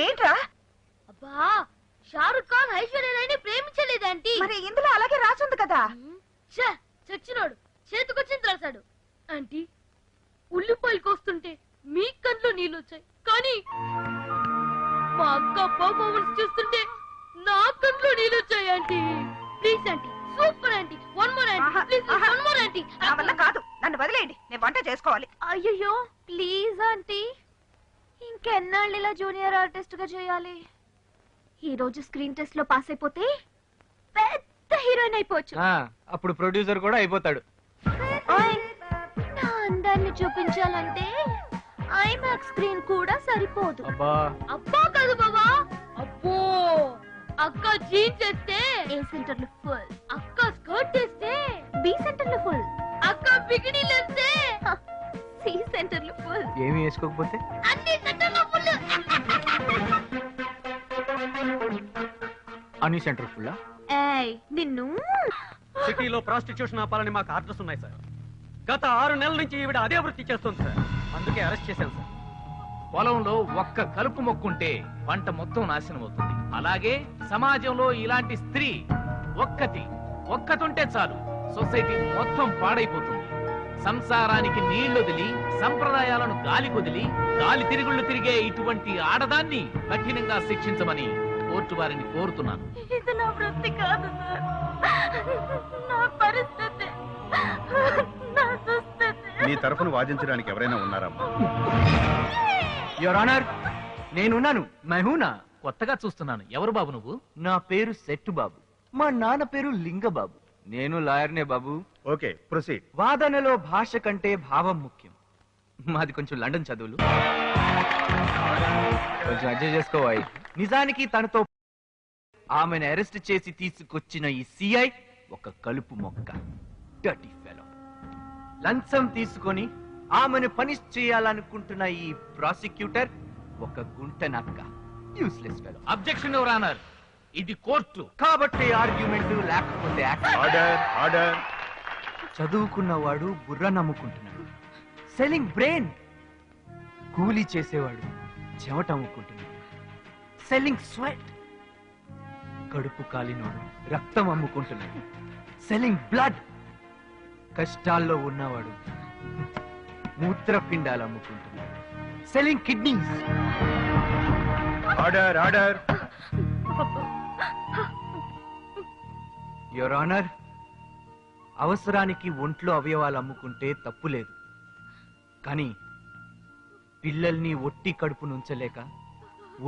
ఏంట్రా? అబ్బా షారుఖ్ ఖాన్ ఐశ్వర్య రాయ్ని ప్రేమించలేదంటీ మరి ఇందులో అలాగే రాసుంది కదా? చచ్చినోడు. చేతికొచ్చింది రాశాడు. ఆంటీ ఉల్లిపాయలు కోస్తుంటే మీ కంట్లో నీళ్ళు వచ్చాయి. కానీ మా అక్క పర్ఫార్మెన్స్ చూస్తుంటే నా కంట్లో నీళ్ళు వచ్చాయి aunty. Please aunty. Super aunty. One more aunty. Please. One more aunty. నా వల్ల కాదు. నన్ను వదిలేయండి. నేను వంట చేసుకోవాలి. అయ్యో ప్లీజ్ ఆంటీ. ఇంకెన్నాళ్ళు ఇలా జూనియర్ ఆర్టిస్ట్గా చేయాలి? ఈ రోజు స్క్రీన్ టెస్ట్లో పాస్ అయిపోతే పెద్ద హీరోయిన్ అయిపోవచ్చు. ఆ, అప్పుడు ప్రొడ్యూసర్ కూడా అయిపోతాడు. ఓయ్, నా అందాన్ని చూపించాలంటే ఐమాక్స్ స్క్రీన్ కూడా సరిపోదు. అబ్బా. అబ్బా కాదు బాబా అబ్బో. అక్క జీన్స్ వేస్తే ఏ సెంటర్లో ఫుల్? అక్క స్కర్ట్ వేస్తే బి సెంటర్లో ఫుల్? అక్క బికినీలు వేస్తే సి సెంటర్లో ఫుల్? ఏమి వేసుకోకపోతే? అన్ని సెంటర్లో ఫుల్ అన్ని సెంటర్ ఫుల్ ఏయ్ నిన్ను? సిటీలో ప్రాస్టిట్యూషన్ ఆపాలని మాకు ఆర్డర్స్ ఉన్నాయి సార్. గత ఆరు నెలల నుంచి ఈవిడ అదే వృత్తి చేస్తుంది సార్. అందుకే అరెస్ట్ చేశాను సార్. పొలంలో ఒక్క కలుపు మొక్కుంటే పంట మొత్తం నాశనం అవుతుంది. అలాగే సమాజంలో ఇలాంటి స్త్రీ ఒక్కటి ఒక్కతుంటే చాలు. సొసైటీ మొత్తం పాడైపోతుంది. సంసారానికి నీళ్ళొదిలి సంప్రదాయాలను గాలి కొదిలి గాలి తిరుగుళ్ళు తిరిగే ఇటువంటి ఆడదాన్ని కఠినంగా శిక్షించమని కోర్టు వారిని కోరుతున్నాను. ఇది నా వృత్తి కాదు సార్. నా పరిస్థితి. నా దుస్థితి. నీ తరఫున వాదించడానికి ఎవరైనా ఉన్నారమ్మా యువర్ ఆనర్ నేనున్నాను. మహూనా కొత్తగా చూస్తున్నాను. ఎవరు బాబు నువ్వు? నా పేరు సెట్టు బాబు మా నాన్న పేరు లింగబాబు. నేను లాయర్నే బాబు. Okay proceed. వాదనలో భాష కంటే భావం ముఖ్యం. మాది కొంచెం లండన్ చదువులు. కొంచెం అడ్జస్ట్ చేసుకోవాలి. నిజానికి తనతో ఆమెను అరెస్ట్ చేసి తీసుకొచ్చిన ఈ సిఐ ఒక కలుపు మొక్క. డర్టీ ఫెలో లంచం తీసుకొని ఆమెను పనిష్ చేయాలనుకుంటున్న ఈ ప్రాసిక్యూటర్ ఒక గుంట నక్క useless fellow objection your honour ఇది కోర్టు. కాబట్టి ఆర్గ్యుమెంట్ లేకపోతే. Order order. చదువుకున్నవాడు బుర్ర నమ్ముకుంటున్నాడు. సెల్లింగ్ బ్రెయిన్ కూలీ చేసేవాడు చెమట అమ్ముకుంటున్నాడు. సెల్లింగ్ స్వెట్ కడుపు కాలినోడు రక్తం అమ్ముకుంటున్నాడు. సెల్లింగ్ బ్లడ్ కష్టాల్లో ఉన్నవాడు మూత్రపిండాలు అమ్ముకుంటున్నాడు. Selling kidneys. Order order. Your honour అవసరానికి ఒంట్లో అవయవాలు అమ్ముకుంటే తప్పు లేదు. కానీ పిల్లల్ని ఒట్టి కడుపు నుంచలేక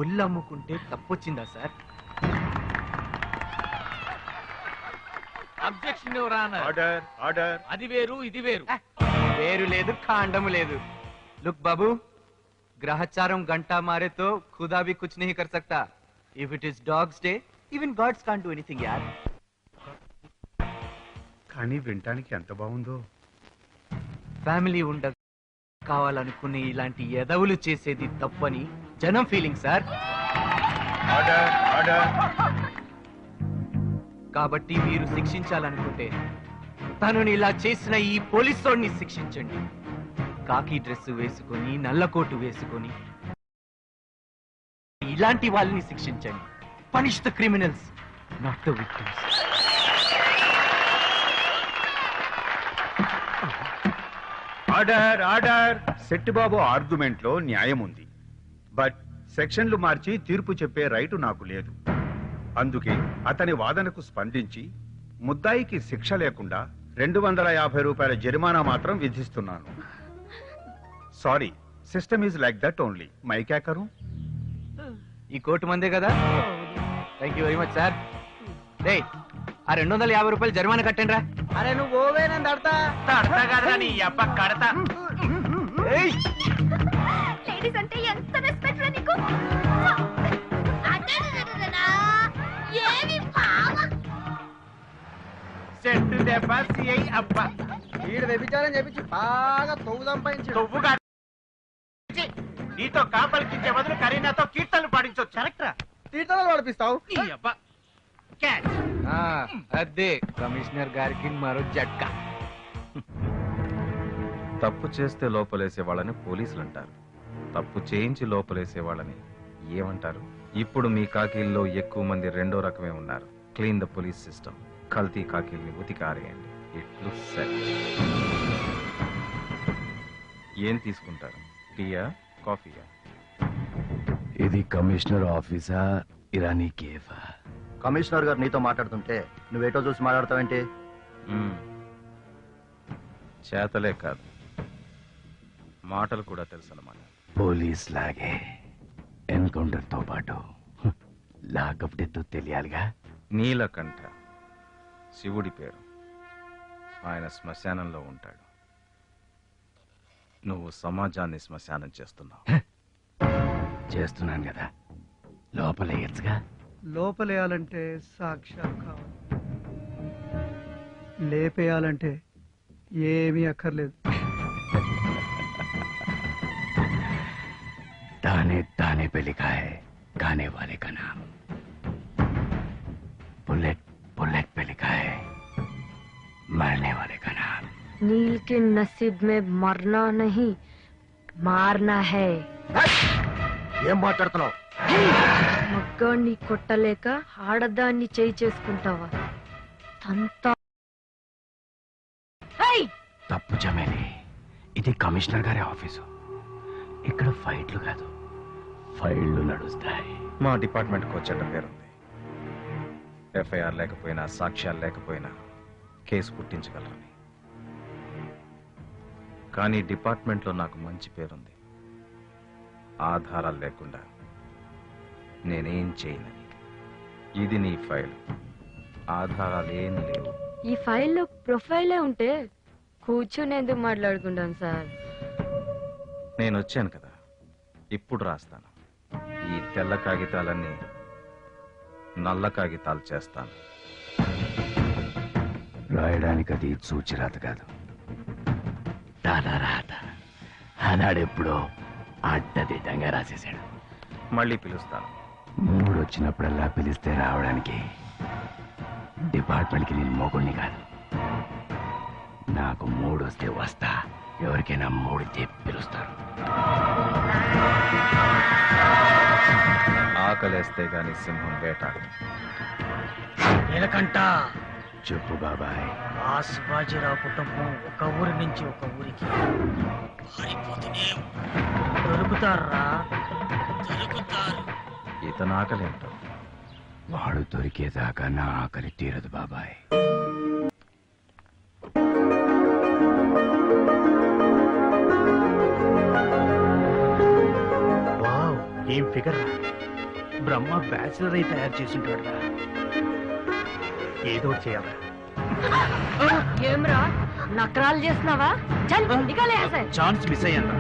ఒళ్ళు అమ్ముకుంటే తప్పొచ్చిందా సార్? అబ్జెక్షన్ ఆర్డర్ ఆర్డర్ అది వేరు ఇది వేరు. వేరు లేదు కాండము లేదు. లుక్ బాబు గ్రహచారం గంటా మారేతో ఖుదాబి కుచ్ నహీ కర్ సక్తా. If it is dog's day even gods can do anything యార్ కానీ వినటానికి ఎంత బాగుందో. ఫ్యామిలీ ఉండ కావాలనుకునే ఇలాంటి ఎదవులు చేసేది తప్పని జనం ఫీలింగ్ సార్ ఆర్డర్ ఆర్డర్ కాబట్టి మీరు శిక్షించాలనుకుంటే తనని ఇలా చేసిన ఈ పోలీసోడిని శిక్షించండి. కాకి డ్రెస్ వేసుకొని నల్ల కోటు వేసుకొని ఇలాంటి వాళ్ళని శిక్షించండి. Punish the criminals not the victims order order. Shettibabu ఆర్గ్యుమెంట్లో న్యాయం ఉంది బట్ సెక్షన్లు మార్చి తీర్పు చెప్పే రైటు నాకు లేదు. అందుకే అతని వాదనకు స్పందించి ముద్దాయికి శిక్ష లేకుండా రెండు వందల యాభై రూపాయల జరిమానా మాత్రం విధిస్తున్నాను. Sorry system is like that only మైకాకరు ఈ కోర్టు మందే కదా? Thank you very much sir day ఆ రెండు వందల యాభై రూపాయలు జరిమానా కట్టండి రా అరే నువ్వు ఓవే నేను తడతా. కడతా కదరా నీ అబ్బ కడతా. లేడీస్ అంటే ఎంత రెస్పెక్ట్ రా నీకు? ఏమి భావ చెట్టు దెబ్బ సిఐ అబ్బ. వీడు వ్యభిచారం చెప్పించి బాగా తొవ్వు సంపాదించాడు. నువ్వుగా నీతో కాపలికించే బదులు కరీనాతో కీర్తనలు పాడించవచ్చు కరెక్టరా? తీర్థాలు నడిపిస్తావు నీ అబ్బ. క్యాచ్ ఆ, అదే కమిషనర్ గారికి మరో జట్కా. తప్పు చేస్తే లోపలేసే వాళ్ళని పోలీసులు అంటారు తప్పు చేయించి లోపలేసే వాళ్ళని ఏమంటారు? ఇప్పుడు మీ కాకీల్లో ఎక్కువ మంది రెండో రకమే ఉన్నారు. క్లీన్ ద పోలీస్ సిస్టమ్ కల్తీ కాకీల్ని ఉతికారేయండి ఇట్లు సెట్ ఏం తీసుకుంటారు? టీయా కాఫీయా? ఇది కమిషనర్ ఆఫీసా? ఇరానీ కేఫా? కమిషనర్ గారు నీతో మాట్లాడుతుంటే నువ్వేటో చూసి మాట్లాడతావేంటి. చేతలే కాదు. మాటలు కూడా తెలుసు అన్నమాట పోలీస్ లాగే ఎన్కౌంటర్తో పాటు లాకప్ డెత్ తెలియాలిగా? నీలకంఠ శివుడి పేరు. ఆయన శ్మశానంలో ఉంటాడు. నువ్వు సమాజాన్ని శ్మశానం చేస్తున్నావు. చేస్తున్నాను కదా. లోపలేయచ్చుగా? లోపలేయాలంటే సాక్ష్యాలు కావాలి లేపేయాలంటే ఏమీ అక్కర్లేదు ताने ताने पे लिखा है गाने वाले का नाम बुलेट बुलेट पे लिखा है मरने वाले का नाम नील के नसीब में मरना नहीं मारना है ఏం మాట్లాడుతున్నావు మగ్గాన్ని కొట్టలేక ఆడదాన్ని చేయి చేసుకుంటావా? తంతా! తప్పు చమేలి ఇది కమిషనర్ గారి ఆఫీసు. ఇక్కడ ఫైట్లు కాదు ఫైళ్ళు నడుస్తాయి. మా డిపార్ట్మెంట్కి వచ్చేట పేరుంది ఎఫ్ఐఆర్ లేకపోయినా సాక్ష్యాలు లేకపోయినా కేసు పుట్టించగలరని కానీ డిపార్ట్మెంట్లో నాకు మంచి పేరుంది. ఆధారాలు లేకుండా నేనేం చేయనని ఇది నీ ఫైల్. ఆధారాలు ఏం లేవు. ఈ ఫైల్లో ప్రొఫైలే ఉంటే కూర్చొని ఎందుకు మాట్లాడుకుంటాను సార్. నేను వచ్చాను కదా. ఇప్పుడు రాస్తాను. ఈ తెల్ల కాగితాలన్నీ నల్ల కాగితాలు చేస్తాను. రాయడానికి అది సూచిరాత కాదు. రాత. ఆనాడెప్పుడో అడ్డదిడ్డంగా రాసేశాడు. మళ్ళీ పిలుస్తాను. మూడు వచ్చినప్పుడల్లా పిలిస్తే రావడానికి డిపార్ట్మెంట్కి నేను మొగుడిని కాదు. నాకు మూడు వస్తే. వస్తా ఎవరికైనా మూడితే పిలుస్తారు. ఆకలేస్తే గాని సింహం వేటాడు చెప్పు బాబాయ్. ఆ శివాజీరావు కుటుంబం ఒక ఊరి నుంచి ఒక ఊరికి పారిపోతూనే దొరుకుతారా? దొరుకుతారు. ఇతను ఆకలేంటో వాడు దొరికేదాకా నా ఆకలి తీరదు బాబాయ్. వావ్ ఏం ఫిగర్ రా. బ్రహ్మ బ్యాచిలర్ అయి తయారు చేసింటాడు ఏదో ఒకటి చేయాలి ఏమ్రా నకరాలు చేస్తున్నావా? చల్ సార్ ఛాన్స్ మిస్ అయ్యాను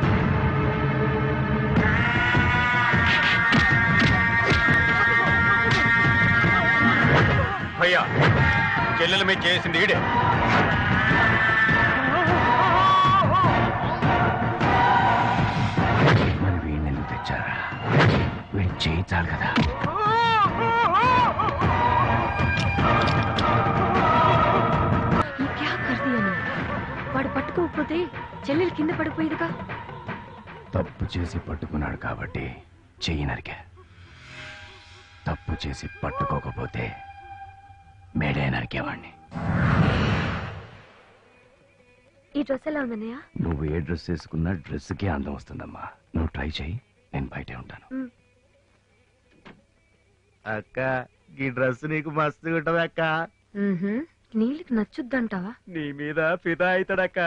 భయ్యా చెల్లెల మీద చేసింది ఈడే. తెచ్చారా? వీడు చేయించాలి కదా. వాడు పట్టుకోకపోతే చెల్లెలు కింద పడిపోయేదిగా? తప్పు చేసి పట్టుకున్నాడు కాబట్టి చెయ్యి నరికా. తప్పు చేసి పట్టుకోకపోతే మేడే నరికేవాణ్ణి ఈ డ్రెస్ ఎలా ఉందన్నయ్య నువ్వు ఏ డ్రెస్ వేసుకున్నా డ్రెస్కే అందం వస్తుందమ్మా. నువ్వు ట్రై చేయి నేను బయటే ఉంటాను. అక్క ఈ డ్రెస్ నీకు మస్తు ఉంటది అక్క. నీళ్ళకి నచ్చుద్దంటావా? నీ మీద ఫిదా అవుతాడక్క.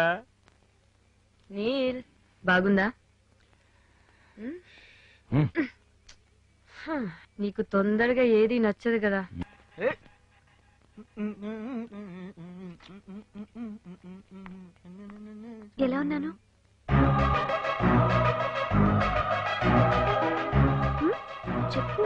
నీల్ బాగుందా? నీకు తొందరగా ఏది నచ్చదు కదా. ఎలా ఉన్నాను? చెప్పు.